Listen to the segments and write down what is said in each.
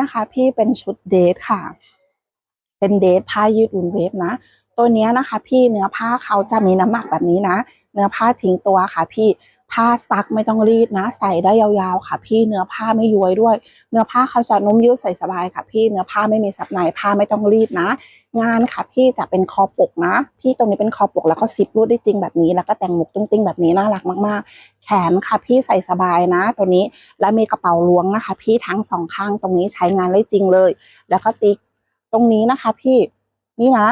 นะคะ พี่เป็นชุดเดทค่ะ เป็นเดทผ้ายืดอุ่นเวฟนะ ตัวนี้นะคะ พี่เนื้อผ้าเขาจะมีน้ำหมักแบบนี้นะ เนื้อผ้าทิ้งตัวค่ะ พี่ ผ้าซักไม่ต้องรีดนะ ใส่ได้ยาวๆค่ะ พี่เนื้อผ้าไม่ย้วยด้วย เนื้อผ้าเขาจะนุ่มยืดใส่สบายค่ะ พี่เนื้อผ้าไม่มีซับในผ้าไม่ต้องรีดนะ งานค่ะ พี่จะเป็นคอปกนะ พี่ตรงนี้เป็นคอปกแล้วก็ซิปรูดได้จริงแบบนี้ แล้วก็แต่งหมุกตุ้งติ้งแบบนี้น่ารักมากๆ แขนค่ะ พี่ใส่สบายนะ ตัวนี้แล้วมีกระเป๋าล้วงนะคะ พี่ทั้งสองข้างตรงนี้ใช้งานได้จริงเลย แล้วก็ติ๊กตรงนี้นะคะ พี่นี่นะ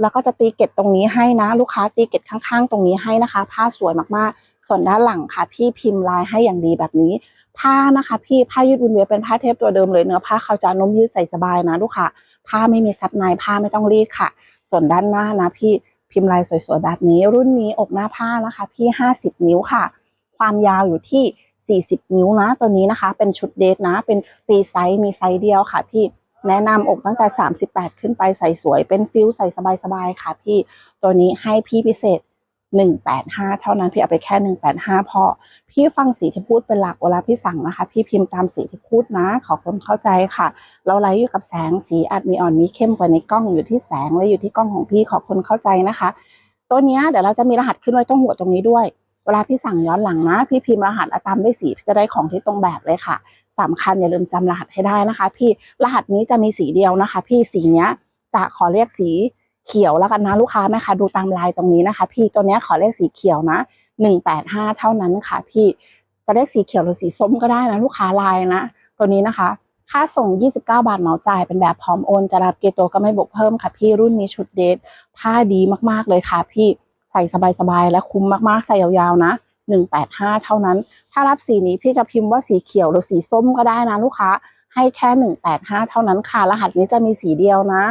แล้วก็จะตีเก็บตรงนี้ให้นะ ลูกค้าตีเก็บข้างๆ ตรงนี้ให้นะคะ ผ้าสวยมากๆ ส่วนด้านหลังค่ะ พี่พิมพ์ลายให้อย่างดีแบบนี้ ผ้านะคะ พี่ผ้ายืดอุ่นเวียเป็นผ้าเทปตัวเดิมเลยเนื้อผ้าเขาจะนุ่มยืดใส่สบายนะลูกค้าผ้าไม่มีซับในผ้าไม่ต้องรีดค่ะ ส่วนด้านหน้านะพี่พิมพ์ลายสวยๆแบบนี้ รุ่นนี้อกหน้าผ้านะคะ พี่ห้าสิบนิ้วค่ะ ความยาวอยู่ที่ 40 นิ้วนะตัวนี้นะคะ เป็นชุดเดทนะ เป็นฟรีไซส์มีไซส์เดียวค่ะ พี่แนะนำอกตั้งแต่ 38 ขึ้นไปใส่สวย เป็นฟิลใส่สบายๆค่ะ พี่ตัวนี้ให้พี่พิเศษ 185 เท่านั้นพี่เอาไปแค่ 185 พอ พี่ฟังสีที่พูดเป็นหลักเวลาพี่สั่งนะคะ พี่พิมพ์ตามสีที่พูดนะ ขอคนเข้าใจค่ะ เราไลฟ์อยู่กับแสงสีอาจมีอ่อนมีเข้มกว่าในกล้องอยู่ที่แสงและอยู่ที่กล้องของพี่ขอคนเข้าใจนะคะ ตัวนี้เดี๋ยวเราจะมีรหัสขึ้นไว้ตรงหัวตรงนี้ด้วย เวลาพี่สั่งย้อนหลังนะ พี่พิมพ์รหัสตามด้วยสีจะได้ของที่ตรงแบบเลยค่ะสำคัญอย่าลืมจำรหัสให้ได้นะคะ พี่รหัสนี้จะมีสีเดียวนะคะ พี่สีเนี้ยจะขอเรียกสี เขียวแล้วกันนะลูกค้าไหมคะดูตามลายตรงนี้นะคะ พี่ตัวนี้ขอเรียกสีเขียวนะหนึ่งแปดห้าเท่านั้นค่ะ พี่จะเรียกสีเขียวหรือสีส้มก็ได้นะลูกค้าลายนะตัวนี้นะคะ ค่าส่ง 29 บาทเหมาจ่ายเป็นแบบพร้อมโอน จะรับเกโตก็ไม่บวกเพิ่มค่ะ พี่รุ่นนี้ชุดเดทผ้าดีมากๆเลยค่ะ พี่ใส่สบายๆและคุ้มมากๆใส่ยาวๆนะ185 เท่านั้น ถ้ารับสีนี้พี่จะพิมพ์ว่าสีเขียวหรือสีส้มก็ได้นะลูกค้า ให้แค่ 185 เท่านั้นค่ะ รหัสนี้จะมีสีเดียวนะ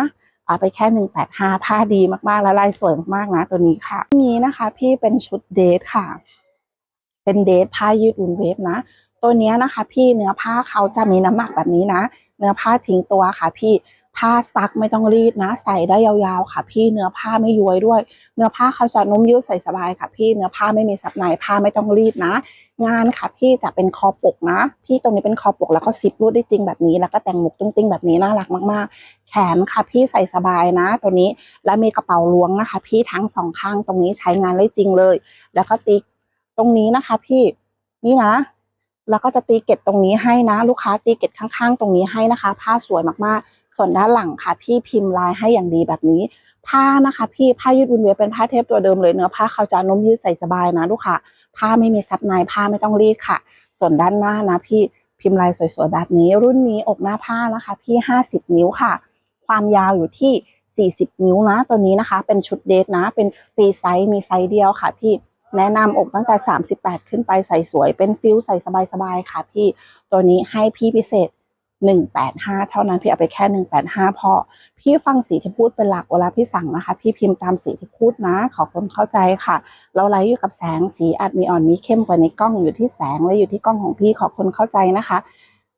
เอาไปแค่ 185 ผ้าดีมากๆ และลายสวยมากๆนะตัวนี้ค่ะนี้นะคะ พี่เป็นชุดเดทค่ะ เป็นเดทผ้ายืดอุ่นเวฟนะ ตัวนี้นะคะ พี่เนื้อผ้าเขาจะมีน้ำหนักแบบนี้นะ เนื้อผ้าทิ้งตัวค่ะ พี่ ผ้าซักไม่ต้องรีดนะ ใส่ได้ยาวๆค่ะ พี่เนื้อผ้าไม่ย้วยด้วย เนื้อผ้าเขาจะนุ่มยืดใส่สบายค่ะ พี่เนื้อผ้าไม่มีซับในผ้าไม่ต้องรีดนะ งานค่ะ พี่จะเป็นคอปกนะ พี่ตรงนี้เป็นคอปกแล้วก็ซิปรูดได้จริงแบบนี้ แล้วก็แต่งหมุกตุ้งติ้งแบบนี้น่ารักมากๆ แขนค่ะ พี่ใส่สบายนะ ตัวนี้แล้วมีกระเป๋าล้วงนะคะ พี่ทั้งสองข้างตรงนี้ใช้งานได้จริงเลย แล้วก็ติ๊กตรงนี้นะคะ พี่นี่นะแล้วก็จะตีเก็บตรงนี้ให้นะ ลูกค้าตีเก็บข้างๆ ตรงนี้ให้นะคะ ผ้าสวยมากๆ ส่วนด้านหลังค่ะพี่พิมพ์ลายให้อย่างดีแบบนี้ ผ้านะคะพี่ผ้ายืดอุ่นเวียเป็นผ้าเทปตัวเดิมเลยเนื้อผ้าเขาจะนุ่มยืดใส่สบายนะลูกค้าผ้าไม่มีซับในผ้าไม่ต้องรีดค่ะ ส่วนด้านหน้านะพี่พิมพ์ลายสวยๆแบบนี้ รุ่นนี้อกหน้าผ้านะคะ พี่ห้าสิบนิ้วค่ะ ความยาวอยู่ที่ 40 นิ้วนะตัวนี้นะคะ เป็นชุดเดทนะ เป็นฟรีไซส์มีไซส์เดียวค่ะ พี่แนะนำอกตั้งแต่ 38 ขึ้นไปใส่สวย เป็นฟิลใส่สบายๆค่ะ พี่ตัวนี้ให้พี่พิเศษ 185 เท่านั้นพี่เอาไปแค่ 185 พอ พี่ฟังสีที่พูดเป็นหลักเวลาพี่สั่งนะคะ พี่พิมพ์ตามสีที่พูดนะ ขอคนเข้าใจค่ะ เราไลฟ์อยู่กับแสงสีอาจมีอ่อนมีเข้มกว่าในกล้องอยู่ที่แสงและอยู่ที่กล้องของพี่ขอคนเข้าใจนะคะ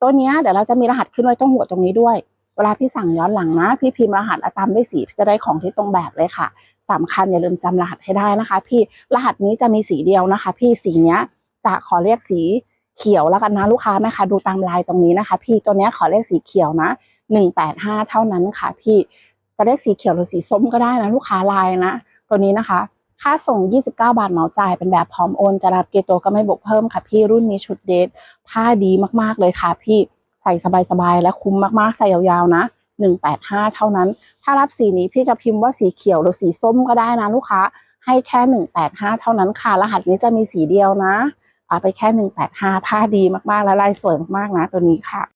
ตัวนี้เดี๋ยวเราจะมีรหัสขึ้นไว้ตรงหัวตรงนี้ด้วย เวลาพี่สั่งย้อนหลังนะ พี่พิมพ์รหัสตามด้วยสีจะได้ของที่ตรงแบบเลยค่ะสำคัญอย่าลืมจำรหัสให้ได้นะคะ พี่รหัสนี้จะมีสีเดียวนะคะ พี่สีเนี้ยจะขอเรียกสี เขียวแล้วกันนะลูกค้าไหมคะดูตามลายตรงนี้นะคะ พี่ตัวนี้ขอเรียกสีเขียวนะ185เท่านั้นค่ะ พี่จะเรียกสีเขียวหรือสีส้มก็ได้นะลูกค้าลายนะตัวนี้นะคะ ค่าส่ง 29 บาทเหมาจ่ายเป็นแบบพร้อมโอน จะรับเกโตก็ไม่บวกเพิ่มค่ะ พี่รุ่นนี้ชุดเดทผ้าดีมากๆเลยค่ะ พี่ใส่สบายๆและคุ้มมากๆใส่ยาวๆนะ185 เท่านั้น ถ้ารับสีนี้พี่จะพิมพ์ว่าสีเขียวหรือสีส้มก็ได้นะลูกค้า ให้แค่ 185 เท่านั้นค่ะ รหัสนี้จะมีสีเดียวนะ เอาไปแค่ 185 ผ้าดีมากๆ และลายสวยมากๆนะตัวนี้ค่ะ